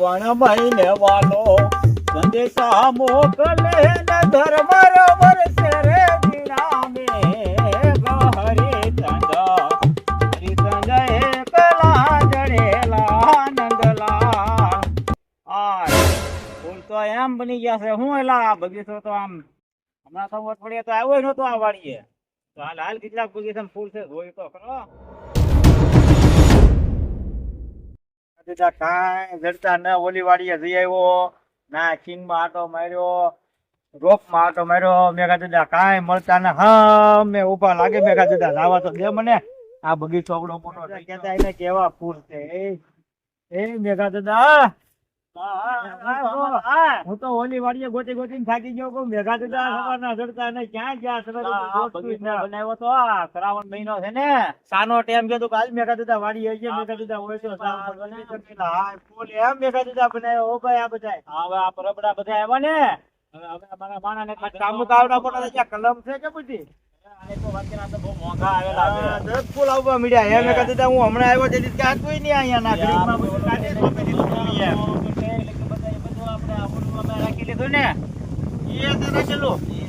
શ્રાવણ મહિને વાલો, સંદેશા મોકલે ધર્મ ફૂલ તો એમ બની ગયા છે. હું એલા બગીચો તો આમ? હમણાં તો વટફળીએ તો આવ્યો નતો આ વાડીએ. તો હાલ હાલ કેટલાક બગીચામાં ફૂલ છે જોઈ તો ખરો. દીધા કાંઈ જડતા ન ઓલી વાડીએ જઈ આવ્યો. ના ચીનમાં આટો માર્યો રોપમાં આટો માર્યો. મેઘા દાદા કાંઈ મળતા ને હા મેં ઊભા લાગે. મેં દાદા લાવા તો દે મને. આ બગીચો આપણો મોટો થઈ એને કેવા ફૂલ છે એ. એ મેઘા દાદા હું. તો ઓલી વાડીએ ગોતી ગોતીને થાકી ગયો કો મેઘા દાદા સવારના જડતા ને ક્યાં ગયા બનાવ્યો તો આ શ્રાવણ મહિનો છે ને. સાનો ટાઈમ ગયો તો કાલ મેઘા દીધા વાડી આવી ગયા મેઘા દીધા હોય તો ફૂલ એમ મેઘા દીધા બનાવ્યો હો ભાઈ આ બધા હવે આ પરબડા બધા આવ્યા ને. હવે અમારા માણા ને કામ આવડા મોટા કલમ છે કે બધી? હા, હમણાં આવ્યો તેથી કોઈ નહીં અહીંયા ના રાખી લીધું ને? એ તો રાખી લીધું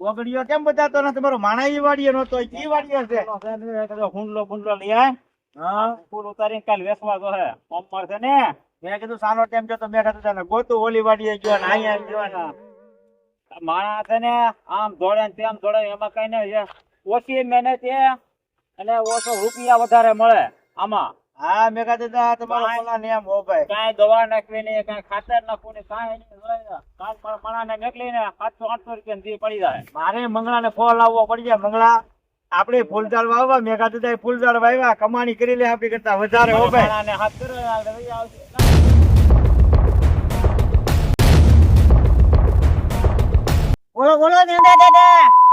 ઓગળીઓ કેમ બતાવતો નથી? તમારો માણા ઈ વાડીએ કી વાડીએ છે? હુંડલો ફૂંડલો લઈ આય. હા. ફૂલ ઉતારીને કાલ વેચવા તો હે. સોમવાર છે ને. મેં કીધું સાનો ટાઈમ જો તો તને ગોતું ઓલી વાડીએ ગયો ને અહીંયા ગયો ને. માણા છે ને આમ દોડે ને તેમ દોડે એમાં કઈ ને ઓછી મહેનત છે અને ઓછો રૂપિયા વધારે મળે. આમાં હા મેઘા દાદા તમારો પોલા નિયમ હો ભાઈ. કાંઈ દવા નાખવી નહીં કાંઈ ખાતર નાખવું નહીં કાંઈ નહીં હોય કાલ પર મણાને નીકળીને સાતસો આઠસો રૂપિયા દી પડી જાય. મારે મંગળાને ફળ લાવવો પડી જાય મંગળા. આપણે ફૂલઝાડ વાવવા મેઘા દાદા ફૂલઝાડ વાવ્યા કમાણી કરી લે આપણી કરતા વધારે હો ભાઈ. બોલો બોલો દાદા દાદા.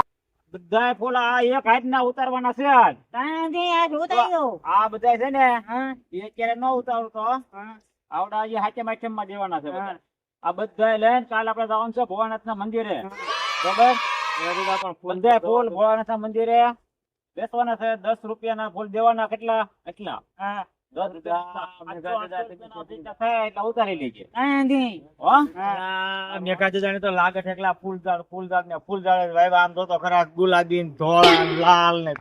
બધાય ફૂલ આ એક હાથના ઉતારવાના છે આજ. આ બધા છે ને એ ક્યારે ન ઉતારતો આવડા જે હાચે માચેમમાં દેવાના છે બધા. આ બધા લઈને કાલ આપણે જવાનું છે ભોળાનાથ ના મંદિરે બરોબર? બધા ફૂલ ભોળાનાથ ના મંદિરે બેસવાના છે. દસ રૂપિયા ના ફૂલ દેવાના કેટલા? એટલા.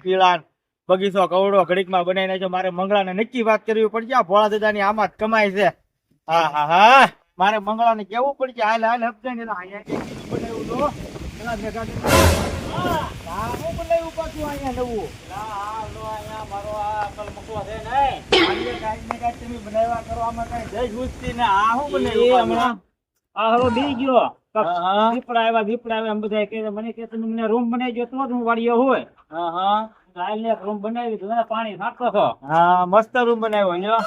પીળા ને બગીચો કવડો ઘડીકમાં બનાવી નાખ્યો. મારે મંગળા ને નક્કી વાત કરવી પડશે આ ભોળા દાદા ની આમાં જ કમાય છે? હા હા હા. મારે મંગળા ને કેવું પડશે હાલ હાલ હપ્તે છે આવ્યા આવ્યા મને રૂમ બનાવી તો હું હોય કાલ ને રૂમ બનાવી પાણી નાખતો હતો હા મસ્ત રૂમ બનાવ્યો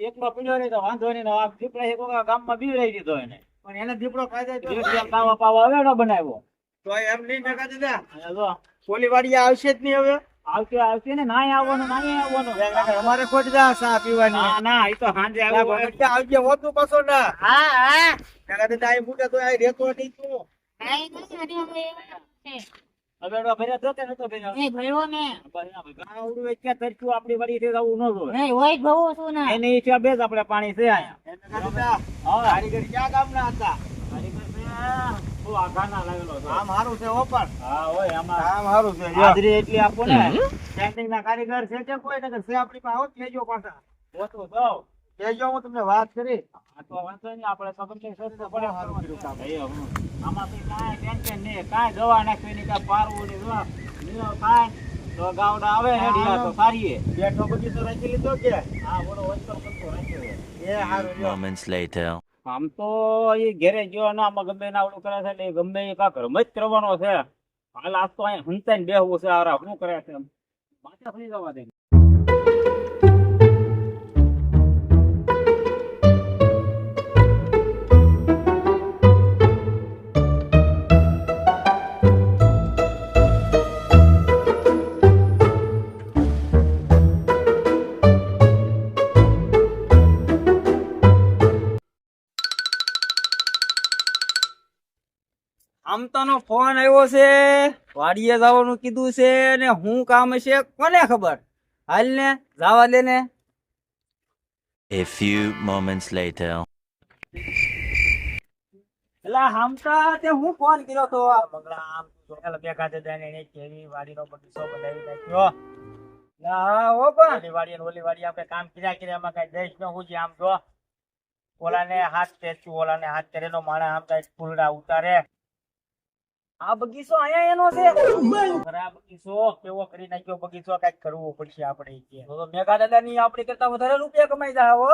એકલો પીડ્યો નહીં તો વાંધો નહીં દીપડા એક બી રહી દીધો એને પણ એને દીપડો કાયદા પાવા પાવા હવે બનાવ્યો તો એમ નહીં ટકા દીધા પોલી વાડી આવશે જ નહીં હવે? આવશે આવશે ને નાય આવવાનું નાય આવવાનું. અમારે ખોટ જા ચા પીવાની. ના ના એ તો સાંજે આવજે હોતું પાછો ના. હા હા. ટકા દીધા અહીં મૂકે તો અહીં રહેતો નહીં તું. કાંઈ નહીં હવે હવે એનો ભર્યા તો કે નતો ભર્યો? નહીં ભર્યો ને. આવડું એક ક્યાં તરસ્યું આપણી વાડી થી જવું ન જોઈએ નહીં હોય જ છું ને. એની ઈચ્છા બે આપણે પાણી છે અહીંયા. હા કારીગર ક્યાં ગામના હતા? કારીગર આમ હારું છે હા હોય આમાં. આમ હારું છે હાજરી એટલી આપો ને. પેન્ટિંગ ના કારીગર છે કે કોઈ? નગર છે આપણી પાસે આવો કેજો પાછા. ઓછું દો કેજો હું તમને વાત કરી. આ તો વાંધો નહીં આપણે પડે. હારું કર્યું કામ એ હમણાં. આમાંથી કાંઈ ટેન્શન નહીં. કાંઈ દવા નાખવી નહીં કાંઈ પારવું નહીં. કાંઈ. તો ગાવડા આવે હેડિયા તો સારી. બેઠો બગીચો રાખી લીધો કે? હા બોલો વસ્તુ કરતો રાખ્યો. એ હારું. Moments later. આમ તો એ ઘેરે ગયો ના આમાં ગમે ના આવડું કરે છે એટલે ગમે એ કાંક રમત કરવાનો છે. હાલ આજ તો અહીંયા હંતાઈને બેહવું છે હારા શું કરે છે પાછા ફરી જવા દે. આમતાનો ફોન આવ્યો છે વાડીએ જવાનું કીધું છે ને હું કામ છે કોને ખબર? હાલ ને જવા દે ને. A few moments later. એલા હમતા તે હું ફોન કર્યો તો મંગળા આમ બે ખાતે જઈને ને કેવી વાડીનો બગીચો બનાવી નાખ્યો. ના ઓ પણ. ઓલી વાડી ઓલી વાડી આપણે કામ કર્યા કર્યા એમાં કઈ દેશ નો હું આમ જો. ઓલાને હાથ ટેચું ઓલાને હાથ તેરેનો માણા આમ કઈ ફૂલડા ઉતારે. આ બગીચો અહીંયા એનો છે. ખરા બગીચો કેવો કરી નાખ્યો બગીચો કંઈક કરવો પડશે આપણે કે. તો મેઘા દાદા ની આપડી કરતા વધારે રૂપિયા કમાઈ જાય હો.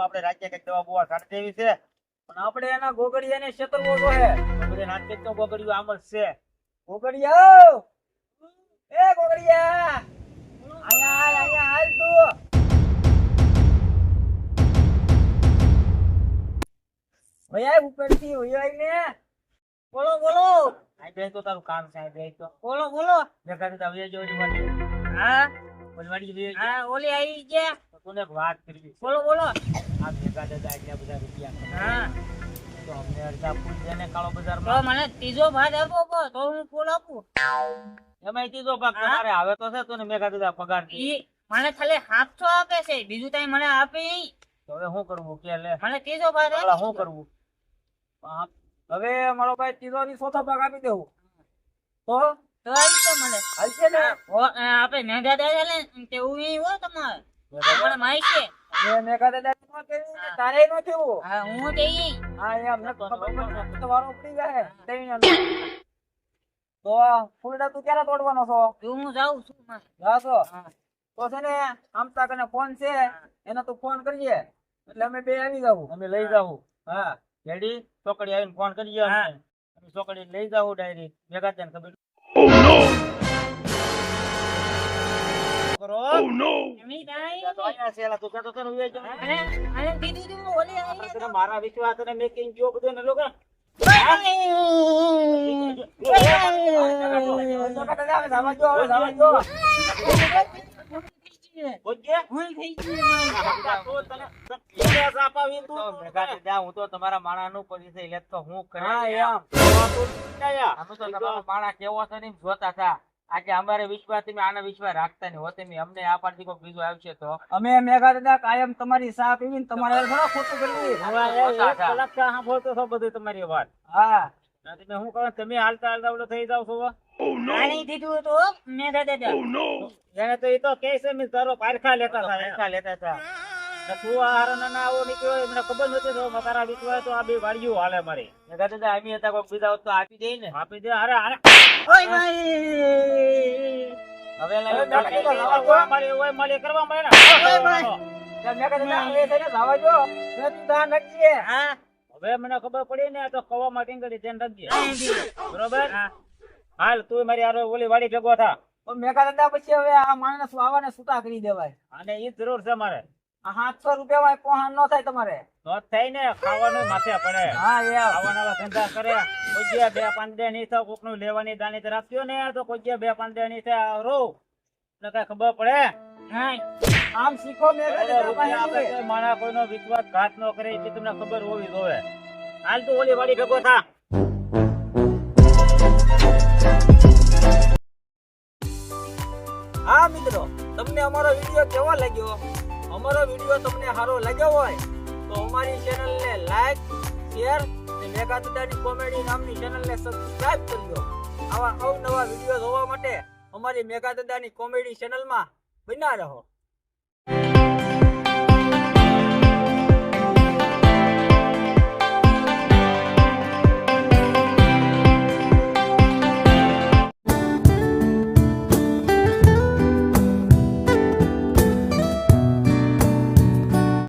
આપણે રાજ્ય કંઈક દવા બવા કાઢી દેવી છે. પણ આપણે એના ગોગડિયા ને છેતરવો તો હે બધે રાજ્ય તો બગડ્યું આમ જ છે. ગોગડિયા! એ ગોગડિયા! અહીંયા હાલ અહીંયા હાલ તું. ભૈયા ઉપરથી હોય ને બોલો બોલો. આ બે તો તારું કામ છે આ બે તો. બોલો બોલો. દેખા તો હવે જો હા? ઓલી જોઈએ હા ઓલી આવી ગયા. કોને વાત કરવી. બોલો બોલો. આ ભેગા દાદા આટલા બધા રૂપિયા હા. તો અમને અડધા ફૂલ દે ને કાળો બજારમાં. મને ત્રીજો ભાગ આપો તો હું ફૂલ આપું. એમાં ત્રીજો ભાગ? તમારે આવે તો છે તો ને મેઘા દાદા પગાર દે. મને ખાલી સાતસો આપે છે બીજું કઈ મને આપે. તો હવે શું કરવું? કે લે. મને ત્રીજો ભાગ શું કરવું? હવે મારો ભાઈ ત્રીજો ની ચોથો ભાગ આપી દેવું. તો? તો મને. હાલશે ને? આપણે મેઘા દાદા ને તેવું હોય તમારે? મને માહિતી છે. મેં મેઘા દાદા નો કેવું? ને તારે નો કેવું? હા હું તે હા એમ ને ખબર પડે. તો વારો પડી જાય. તો ફૂલડા તું ક્યારે તોડવાનો છો? હું જાઉં છું માં. જા તો તો છે ને આમતા કને ફોન છે એને તું ફોન કરીએ. એટલે અમે બે આવી જાવું અમે લઈ જાવું હા. રેડી ચોકડી આવીને ફોન કરી જાય ચોકડી લઈ જાવું ડાયરી ભેગા થઈને ખબર તું ઓલી આવી તને મારા વિશ્વાસ મેં કઈ ગયો બધું ને લોકો. ભૂલ થઈ ગઈ. હું તો તમારા માણાનું પરિચય લેતો હું કરે હા, એમ. અમે તો તમારો માણા કેવો છે ને જોતા હતા. આજે અમારે વિશ્વાસ તમે આના વિશ્વાસ રાખતા નહીં. હોતે મેં અમને આ પાડતી કોઈ બીજું આવશે તો. અમે મેઘા દાદા કાયમ તમારી સા પીવીને તમારે ઘણો ખોટું કલાક સાંભળતો છો બધું તમારી વાત. હા. ના તમે શું કરો તમે હાલતા હાલતા ઓલો થઈ જાવ છો દીધું હતું મેઘા દાદા. એને તો એ તો કે છે મેં તારો પારખા લેતા હતા. પારખા લેતા હતા. ને તું આવો નીકળ્યો એ મને ખબર નથી તો મેં તારા વિશ્વાસ તો આ બે વાડીઓ હાલે મારી. મેં આમી હતા બીજા તો આપી દે ને. આપી દે અરે અરે. ઓય ભાઈ. હવે લાવો, ઓય કરવા મળે. ઓય ભાઈ. દાદા હવે. મેં મને ખબર પડી ને તો કવામાં ટીંગડી ધ્યાન રાખજે બરોબર? હાલ તું મારી આરો ઓલી વાડી ભેગો થા. મેઘા દાદા પછી હવે આ માણસ આવાને છૂટા કરી દેવાય. અને એ જરૂર છે મારે. આ સાતસો રૂપિયામાં પોહાન નો થાય તમારે. તો થાય ને ખાવાનું માથે પડે. હા એ ખાવાના ધંધા કરે. કોઈ બે પાંચ દે નહીં થાય કોકનું લેવાની દાની તો રાખ્યો ને તો કોઈ બે પાંચ દે નહીં થાય રો ને કઈ ખબર પડે? હા આમ શીખો મેઘા માણા રૂપિયા. કોઈ નો વિશ્વાસ ઘાત નો કરે એ તમને ખબર હોવી જોવે હાલ તું ઓલી વાળી ભેગો થા. હા મિત્રો તમને અમારો વીડિયો કેવો લાગ્યો? અમારો વીડિયો તમને સારો લાગ્યો હોય, તો અમારી ચેનલને લાઈક શેર અને મેગા દાદાની કોમેડી નામની ચેનલને સબસ્ક્રાઇબ કરજો. આવા અવનવા વીડિયો જોવા માટે અમારી મેગા દાદાની કોમેડી ચેનલમાં બન્યા રહો.